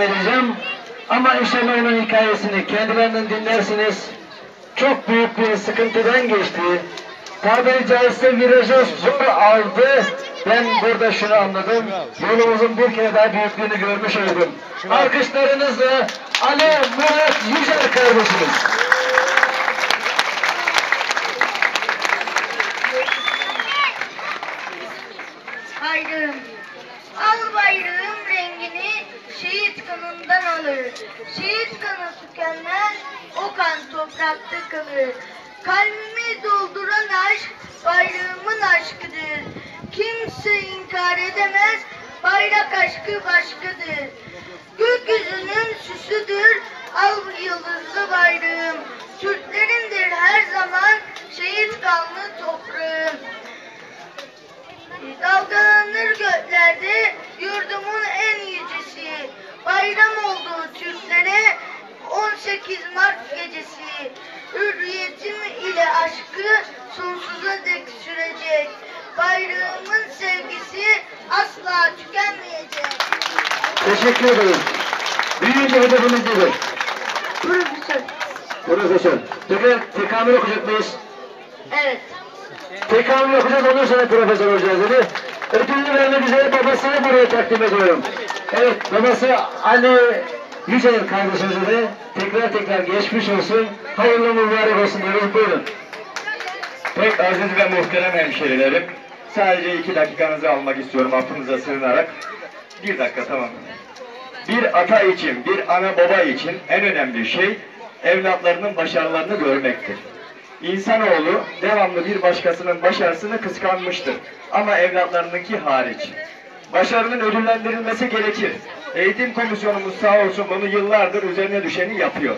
edeceğim. Ama onun hikayesini kendilerinden dinlersiniz. Çok büyük bir sıkıntıdan geçti. Tabiri caizse virajı zor aldı. Ben burada şunu anladım. Yolumuzun bir kere daha büyüklüğünü görmüş oldum. Alkışlarınızla Ali Murat Yücel kardeşimiz. Toprakta kalır. Kalbimi dolduran aşk bayrağımın aşkıdır. Kimse inkar edemez, bayrak aşkı başkadır. Gökyüzünün süsüdür, al yıldızlı bayrağım. Türklerindir Teşekkür ederim. Büyüyünce hedefimiz nedir? Profesör. Profesör. Tekrar tekamül okuyacak mıyız? Evet. Tekamül okuyacağız ondan sonra profesör olacağız dedi. Ödülünü vermek üzere babasını buraya takdim ediyorum. Evet babası Ali Yücel kardeşimize de tekrar tekrar geçmiş olsun. Hayırlı mübarek olsun diyoruz. Buyurun. Pek aziz ve muhterem hemşerilerim, sadece iki dakikanızı almak istiyorum affınıza sığınarak. Bir dakika tamam. Bir ata için, bir ana baba için en önemli şey evlatlarının başarılarını görmektir. İnsanoğlu devamlı bir başkasının başarısını kıskanmıştır. Ama evlatlarınınki hariç. Başarının ödüllendirilmesi gerekir. Eğitim komisyonumuz sağ olsun bunu yıllardır üzerine düşeni yapıyor.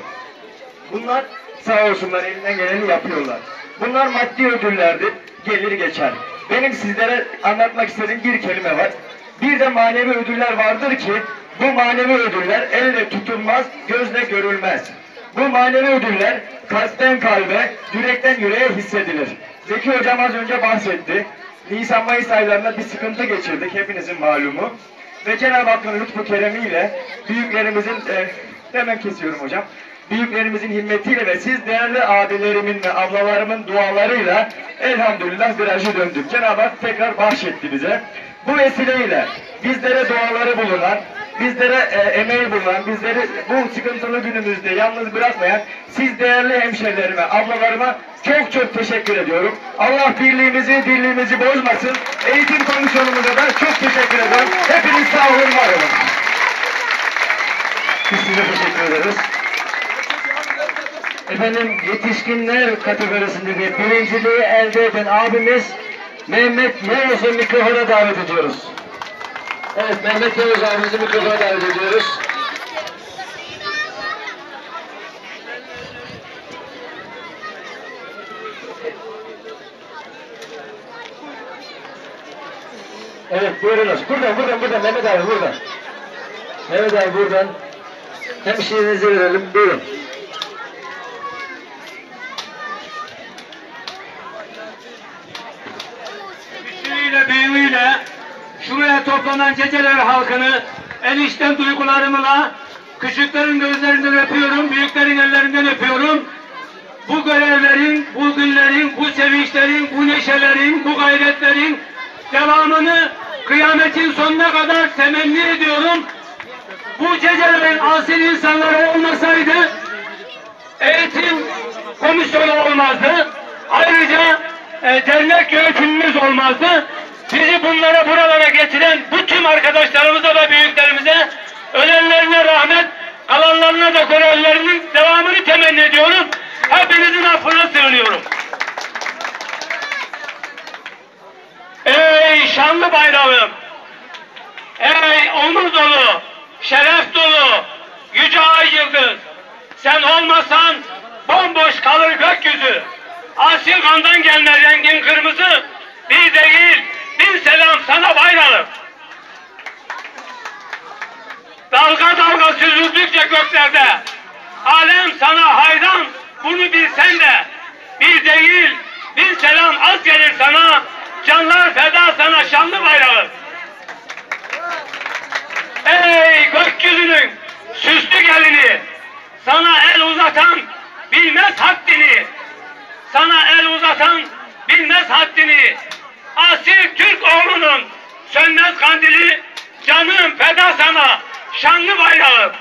Bunlar sağ olsunlar elinden geleni yapıyorlar. Bunlar maddi ödüllerdir, gelir geçer. Benim sizlere anlatmak istediğim bir kelime var. Bir de manevi ödüller vardır ki bu manevi ödüller elle tutulmaz, gözle görülmez. Bu manevi ödüller kalpten kalbe, yürekten yüreğe hissedilir. Zeki Hocam az önce bahsetti. Nisan-Mayıs aylarında bir sıkıntı geçirdik hepinizin malumu. Ve Cenab-ı Hakk'ın lütfu keremiyle büyüklerimizin, e, hemen kesiyorum hocam, büyüklerimizin himmetiyle ve siz değerli abilerimin ve ablalarımın dualarıyla elhamdülillah virajı döndük. Cenab-ı Hak tekrar bahşetti bize. Bu vesileyle bizlere duaları bulunan, bizlere e, emeği bulunan, bizleri bu sıkıntılı günümüzde yalnız bırakmayan siz değerli hemşerilerime, ablalarıma çok çok teşekkür ediyorum. Allah birliğimizi, dirliğimizi bozmasın. Eğitim komisyonumuza da çok teşekkür ederim. Hepiniz sağ olun, var olun. Biz size teşekkür ederiz. Efendim yetişkinler kategorisinde birinciliği elde eden abimiz Mehmet Yavuz'u mikrofona davet ediyoruz. Evet Mehmet Yavuz abimizi mikrofona davet ediyoruz. Evet buyurunuz. Buradan buradan buradan Mehmet abi buradan. Mehmet abi buradan. Hemşirinizi verelim. Buyurun. Küçüğüyle büyüğüyle şuraya toplanan Ceceler halkını en içten duygularımla küçüklerin gözlerinden öpüyorum, büyüklerin ellerinden öpüyorum. Bu görevlerin, bu günlerin, bu sevinçlerin, bu neşelerin, bu gayretlerin devamını kıyametin sonuna kadar temenni ediyorum. Bu Cecelerin asil insanları olmasaydı eğitim komisyonu olmazdı. Ayrıca e, dernek yönetimimiz. Bizi bunlara buralara getiren bu tüm arkadaşlarımıza ve büyüklerimize ölenlerine rahmet, kalanlarına da görevlerinin devamını temenni ediyorum. Hepinizin affına sığınıyorum. Ey şanlı bayrağım! Ey onur dolu, şeref dolu, yüce ay yıldız! Sen olmasan bomboş kalır gökyüzü. Asil kandan gelme rengin kırmızı. Bir değil, Bin selam sana bayrağım. Dalga dalga süzüldükçe göklerde. Alem sana hayran. Bunu bilsen de. Bir değil bin selam az gelir sana. Canlar feda sana şanlı bayrağım. Ey gökyüzünün süslü gelini. Sana el uzatan bilmez haddini. Sana el uzatan bilmez haddini. Asil Türk oğlunun sönmez kandili, canım feda sana, şanlı bayrağım.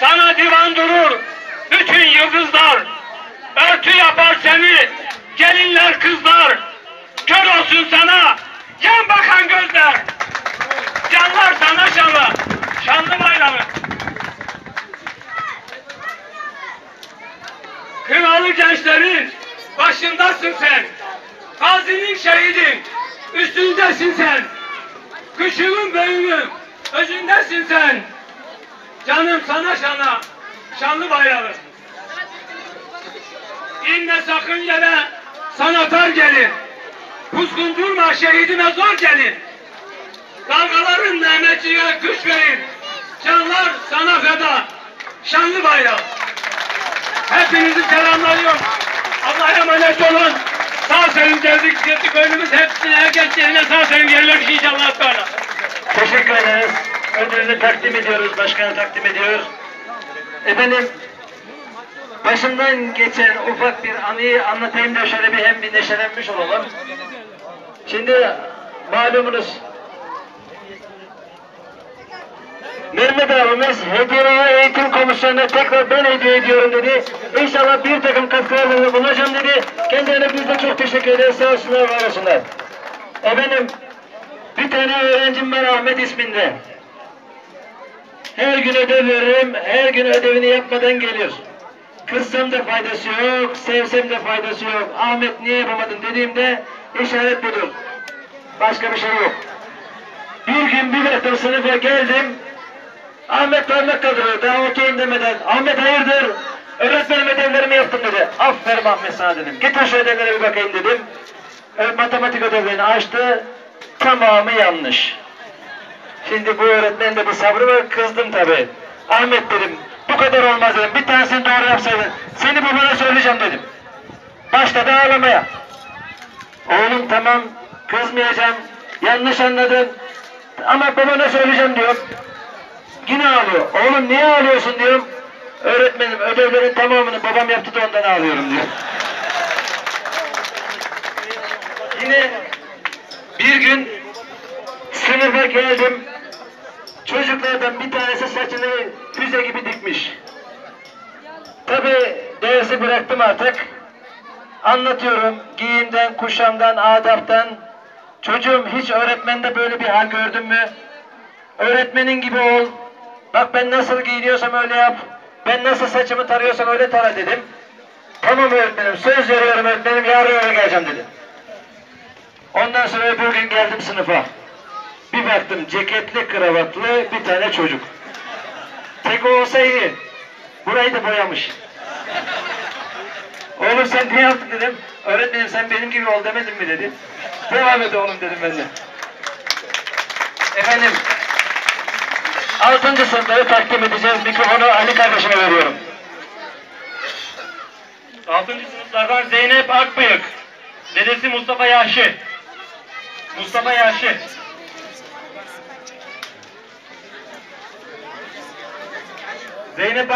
Sana divan durur bütün yıldızlar. Örtü yapar seni gelinler kızlar. Kör olsun sana yan bakan gözler. Canlar sana şanlı. Şanlı bayramı. Kınalı gençlerin başındasın sen. Gazinin şehidin üstündesin sen. Küçüğün büyüğün özündesin sen. Canım sana şana, şanlı bayrağı. İnme sakın yere, sana tar gelir. Kuzgun durma şehidime zor gelir. Dalgaların Mehmetçiğe güç verir. Canlar sana feda, şanlı bayrağı. Hepinizi selamlıyorum. Allah'a emanet olun. Sağ salim geldik, gittik önümüz hepsine, herkes yerine sağ salim yerler inşallah Teala. Teşekkür ederiz. Ödülünü takdim ediyoruz, başkanı takdim ediyor. Efendim, başımdan geçen ufak bir anıyı anlatayım da şöyle bir hem bir neşelenmiş olalım. Şimdi malumunuz Mehmet abimiz hediyeyi eğitim komisyonuna tekrar ben hediye ediyorum dedi. İnşallah bir takım katkılarla bulunacağım dedi. Kendilerine biz de çok teşekkür ederiz. Sağ olsunlar, var olsunlar. Efendim, bir tane öğrencim var Ahmet isminde. Her gün ödev veririm, her gün ödevini yapmadan geliyor. Kızsam da faydası yok, sevsem de faydası yok. Ahmet niye yapamadın dediğimde işaret budur. Başka bir şey yok. Bir gün bir baktım sınıfa geldim. Ahmet parmak kaldırıyor. Daha oturun demeden. Ahmet hayırdır? Öğretmenim ödevlerimi yaptım dedi. Aferin Ahmet sana dedim. Getir şu ödevlere bir bakayım dedim. Ö- Matematik ödevlerini açtı. Tamamı yanlış. Şimdi bu öğretmenin de bir sabrı var. Kızdım tabii. Ahmet dedim. Bu kadar olmaz dedim. Bir tanesini doğru yapsaydın. Seni babana söyleyeceğim dedim. Başladı ağlamaya. Oğlum tamam kızmayacağım. Yanlış anladın. Ama babana söyleyeceğim diyor. Yine ağlıyor. Oğlum niye ağlıyorsun diyorum. Öğretmenim ödevlerin tamamını babam yaptı da ondan ağlıyorum diyor. Yine bir gün sınıfa geldim. Çocuklardan bir tanesi saçını füze gibi dikmiş. Tabi dersi bıraktım artık. Anlatıyorum giyimden, kuşamdan, adaptan. Çocuğum hiç öğretmende böyle bir hal gördün mü? Öğretmenin gibi ol. Bak ben nasıl giyiniyorsam öyle yap. Ben nasıl saçımı tarıyorsam öyle tara dedim. Tamam öğretmenim söz veriyorum öğretmenim yarın öyle geleceğim dedi. Ondan sonra öbür gün geldim sınıfa. Bir baktım ceketli kravatlı bir tane çocuk. Tek o olsa iyi. Burayı da boyamış. Oğlum sen ne yaptın dedim. Öğretmenim sen benim gibi ol demedin mi dedi. Devam et oğlum dedim ben de. Efendim. Altıncı sınıfları takdim edeceğiz. Mikrofonu Ali kardeşime veriyorum. Altıncı sınıflardan Zeynep Akbıyık. Dedesi Mustafa Yaşı. Mustafa Yaşı. Zeynep